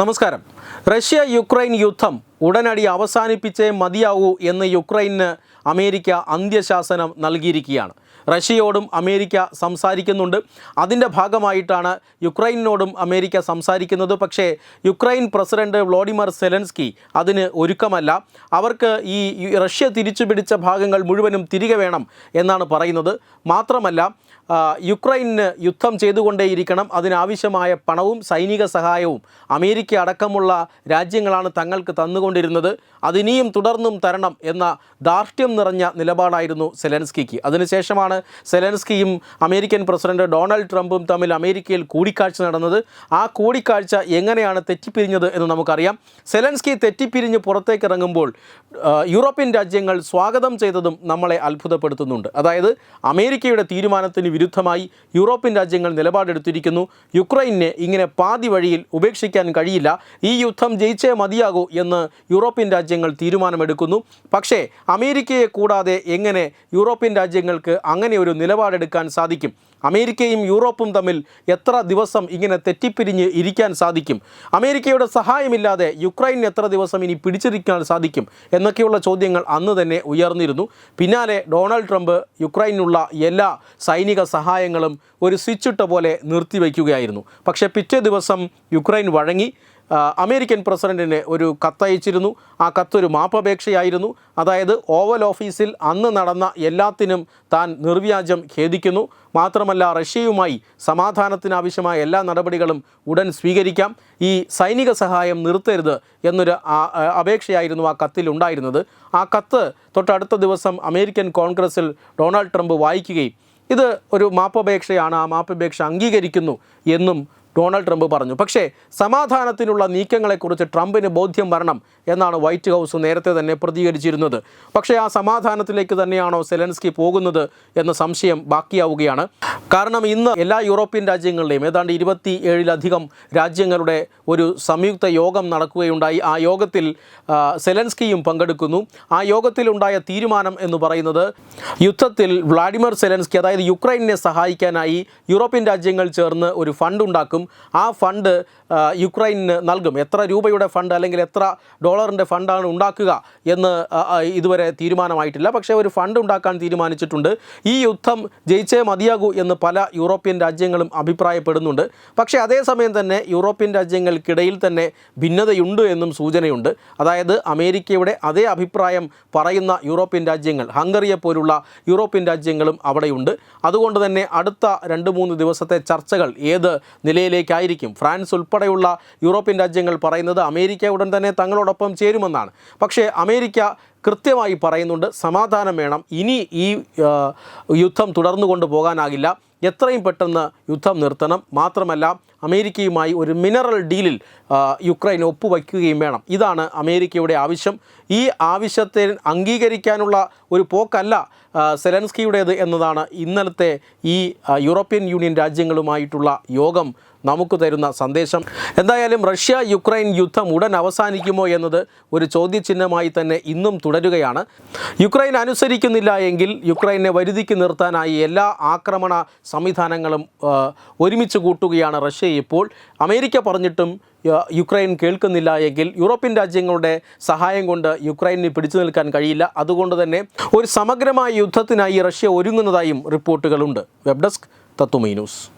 നമസ്കാരം. Russia Ukraine യുദ്ധം ഉടനടി അവസാനിപ്പിച്ചേ മതിയാവൂ എന്ന് യുക്രൈന് അമേരിക്ക അന്ത്യശാസനം നൽകിയിരിക്കുകയാണ്. റഷ്യയോടും അമേരിക്ക സംസാരിക്കുന്നുണ്ട്. അതിന്റെ ഭാഗമായിട്ടാണ് യുക്രൈനോടും അമേരിക്ക സംസാരിക്കുന്നത്. പക്ഷേ യുക്രൈൻ പ്രസിഡന്റ് വ്ളോഡിമർ സെലൻസ്കി അതിന് ഒരുക്കമല്ല. അവർക്ക് ഈ റഷ്യ തിരിച്ചു പിടിച്ച ഭാഗങ്ങൾ മുഴുവനും തിരികെ വേണം എന്നാണ് പറയുന്നത്. മാത്രമല്ല യുക്രൈന് യുദ്ധം ചെയ്തുകൊണ്ടേയിരിക്കണം. അതിനാവശ്യമായ പണവും സൈനിക സഹായവും അമേരിക്ക അടക്കമുള്ള രാജ്യങ്ങളാണ് തങ്ങൾക്ക് തന്നുകൊണ്ടിരുന്നത് അതിനിയും തുടർന്നും തരണം എന്ന ധാർഷ്ട്യം നിറഞ്ഞ നിലപാടായിരുന്നു സെലൻസ്കിക്ക്. അതിനുശേഷമാണ് സെലൻസ്കിയും അമേരിക്കൻ പ്രസിഡന്റ് ഡൊണാൾഡ് ട്രംപും തമ്മിൽ അമേരിക്കയിൽ കൂടിക്കാഴ്ച നടന്നത്. ആ കൂടിക്കാഴ്ച എങ്ങനെയാണ് തെറ്റിപ്പിരിഞ്ഞത് എന്ന് നമുക്കറിയാം. സെലൻസ്കി തെറ്റിപ്പിരിഞ്ഞ് പുറത്തേക്ക് ഇറങ്ങുമ്പോൾ യൂറോപ്യൻ രാജ്യങ്ങൾ സ്വാഗതം ചെയ്തതും നമ്മളെ അത്ഭുതപ്പെടുത്തുന്നുണ്ട്. അതായത് അമേരിക്കയുടെ തീരുമാനത്തിന് വിരുദ്ധമായി യൂറോപ്യൻ രാജ്യങ്ങൾ നിലപാടെടുത്തിരിക്കുന്നു. യുക്രൈനെ ഇങ്ങനെ പാതി വഴിയിൽ ഉപേക്ഷിക്കാൻ കഴിയില്ല. ഈ യുദ്ധം ജയിച്ചേ മതിയാകൂ എന്ന് യൂറോപ്യൻ രാജ്യങ്ങൾ തീരുമാനമെടുക്കുന്നു. പക്ഷേ അമേരിക്കയെ കൂടാതെ എങ്ങനെ യൂറോപ്യൻ രാജ്യങ്ങൾക്ക് അങ്ങനെ ഒരു നിലപാടെടുക്കാൻ സാധിക്കും? അമേരിക്കയും യൂറോപ്പും തമ്മിൽ എത്ര ദിവസം ഇങ്ങനെ തെറ്റിപ്പിരിഞ്ഞ് ഇരിക്കാൻ സാധിക്കും? അമേരിക്കയുടെ സഹായമില്ലാതെ യുക്രൈൻ എത്ര ദിവസം ഇനി പിടിച്ചിരിക്കാൻ സാധിക്കും? എന്നൊക്കെയുള്ള ചോദ്യങ്ങൾ അന്ന് തന്നെ ഉയർന്നിരുന്നു. പിന്നാലെ ഡൊണാൾഡ് ട്രംപ് യുക്രൈനുള്ള എല്ലാ സൈനിക സഹായങ്ങളും ഒരു സ്വിച്ചിട്ട പോലെ നിർത്തിവെക്കുകയായിരുന്നു പക്ഷേ പിറ്റേ ദിവസം യുക്രൈൻ വഴങ്ങി. അമേരിക്കൻ പ്രസിഡന്റിന് ഒരു കത്തയച്ചിരുന്നു. ആ കത്തൊരു മാപ്പപേക്ഷയായിരുന്നു. അതായത് ഓവൽ ഓഫീസിൽ അന്ന് നടന്ന എല്ലാത്തിനും താൻ നിർവ്യാജം ഖേദിക്കുന്നു. മാത്രമല്ല റഷ്യയുമായി സമാധാനത്തിനാവശ്യമായ എല്ലാ നടപടികളും ഉടൻ സ്വീകരിക്കാം. ഈ സൈനിക സഹായം നിർത്തരുത് എന്നൊരു അപേക്ഷയായിരുന്നു ആ കത്തിൽ ഉണ്ടായിരുന്നത്. ആ കത്ത് തൊട്ടടുത്ത ദിവസം അമേരിക്കൻ കോൺഗ്രസിൽ ഡൊണാൾഡ് ട്രംപ് വായിക്കുകയും ഇത് ഒരു മാപ്പപേക്ഷയാണ് ആ മാപ്പപേക്ഷ അംഗീകരിക്കുന്നു എന്നും ഡൊണാൾഡ് ട്രംപ് പറഞ്ഞു. പക്ഷേ സമാധാനത്തിനുള്ള നീക്കങ്ങളെക്കുറിച്ച് ട്രംപിന് ബോധ്യം വരണം എന്നാണ് വൈറ്റ് ഹൗസ് നേരത്തെ തന്നെ പ്രതികരിച്ചിരുന്നത്. പക്ഷേ ആ സമാധാനത്തിലേക്ക് തന്നെയാണോ സെലൻസ്കി പോകുന്നത് എന്ന സംശയം ബാക്കിയാവുകയാണ്. കാരണം ഇന്ന് എല്ലാ യൂറോപ്യൻ രാജ്യങ്ങളുടെയും ഏതാണ്ട് ഇരുപത്തി ഏഴിലധികം രാജ്യങ്ങളുടെ ഒരു സംയുക്ത യോഗം നടക്കുകയുണ്ടായി. ആ യോഗത്തിൽ സെലൻസ്കിയും പങ്കെടുക്കുന്നു. ആ യോഗത്തിലുണ്ടായ തീരുമാനം എന്ന് പറയുന്നത് യുദ്ധത്തിൽ വ്ളാഡിമിർ സെലൻസ്കി അതായത് യുക്രൈനെ സഹായിക്കാനായി യൂറോപ്യൻ രാജ്യങ്ങൾ ചേർന്ന് ഒരു ഫണ്ട് ഉണ്ടാക്കും. ആ ഫണ്ട് യുക്രൈനിന് യുക്രൈന് നൽകും. എത്ര രൂപയുടെ ഫണ്ട് അല്ലെങ്കിൽ എത്ര ഡോളറിന്റെ ഫണ്ടാണ് ഉണ്ടാക്കുക എന്ന് ഇതുവരെ തീരുമാനമായിട്ടില്ല. പക്ഷേ ഒരു ഫണ്ട് ഉണ്ടാക്കാൻ തീരുമാനിച്ചിട്ടുണ്ട്. ഈ യുദ്ധം ജയിച്ചേ മതിയാകൂ എന്ന് പല യൂറോപ്യൻ രാജ്യങ്ങളും അഭിപ്രായപ്പെടുന്നുണ്ട്. പക്ഷേ അതേസമയം തന്നെ യൂറോപ്യൻ രാജ്യങ്ങൾക്കിടയിൽ തന്നെ ഭിന്നതയുണ്ട് എന്നും സൂചനയുണ്ട്. അതായത് അമേരിക്കയുടെ അതേ അഭിപ്രായം പറയുന്ന യൂറോപ്യൻ രാജ്യങ്ങൾ ഹംഗറിയെ പോലുള്ള യൂറോപ്യൻ രാജ്യങ്ങളും അവിടെയുണ്ട്. അതുകൊണ്ട് തന്നെ അടുത്ത രണ്ട് മൂന്ന് ദിവസത്തെ ചർച്ചകൾ ഏത് നിലയിലേക്കായിരിക്കും ഫ്രാൻസ് ഉൾപ്പെടെയുള്ള യൂറോപ്യൻ രാജ്യങ്ങൾ പറയുന്നത് അമേരിക്ക ഉടൻ തന്നെ തങ്ങളോടൊപ്പം ചേരുമെന്നാണ്. പക്ഷേ അമേരിക്ക കൃത്യമായി പറയുന്നുണ്ട് സമാധാനം വേണം. ഇനി ഈ യുദ്ധം തുടർന്നു കൊണ്ടുപോകാനാകില്ല എത്രയും പെട്ടെന്ന് യുദ്ധം നിർത്തണം. മാത്രമല്ല അമേരിക്കയുമായി ഒരു മിനറൽ ഡീലിൽ യുക്രൈൻ ഒപ്പുവയ്ക്കുകയും വേണം. ഇതാണ് അമേരിക്കയുടെ ആവശ്യം. ഈ ആവശ്യത്തെ അംഗീകരിക്കാനുള്ള ഒരു പോക്കല്ല സെലൻസ്കിയുടേത് എന്നതാണ് ഇന്നലത്തെ ഈ യൂറോപ്യൻ യൂണിയൻ രാജ്യങ്ങളുമായിട്ടുള്ള യോഗം നമുക്ക് തരുന്ന സന്ദേശം. എന്തായാലും റഷ്യ യുക്രൈൻ യുദ്ധം ഉടൻ അവസാനിക്കുമോ എന്നത് ഒരു ചോദ്യചിഹ്നമായി തന്നെ ഇന്നും തുടരുകയാണ്. യുക്രൈൻ അനുസരിക്കുന്നില്ല എങ്കിൽ യുക്രൈനെ വരുതിക്ക് നിർത്താനായി എല്ലാ ആക്രമണ സംവിധാനങ്ങളും ഒരുമിച്ച് കൂട്ടുകയാണ് റഷ്യ ഇപ്പോൾ. അമേരിക്ക പറഞ്ഞിട്ടും യുക്രൈൻ കേൾക്കുന്നില്ല എങ്കിൽ യൂറോപ്യൻ രാജ്യങ്ങളുടെ സഹായം കൊണ്ട് യുക്രൈനിന് പിടിച്ചു നിൽക്കാൻ കഴിയില്ല. അതുകൊണ്ട് തന്നെ ഒരു സമഗ്രമായ യുദ്ധത്തിനായി റഷ്യ ഒരുങ്ങുന്നതായും റിപ്പോർട്ടുകളുണ്ട്. വെബ് ഡെസ്ക് തത്തുമൈ news.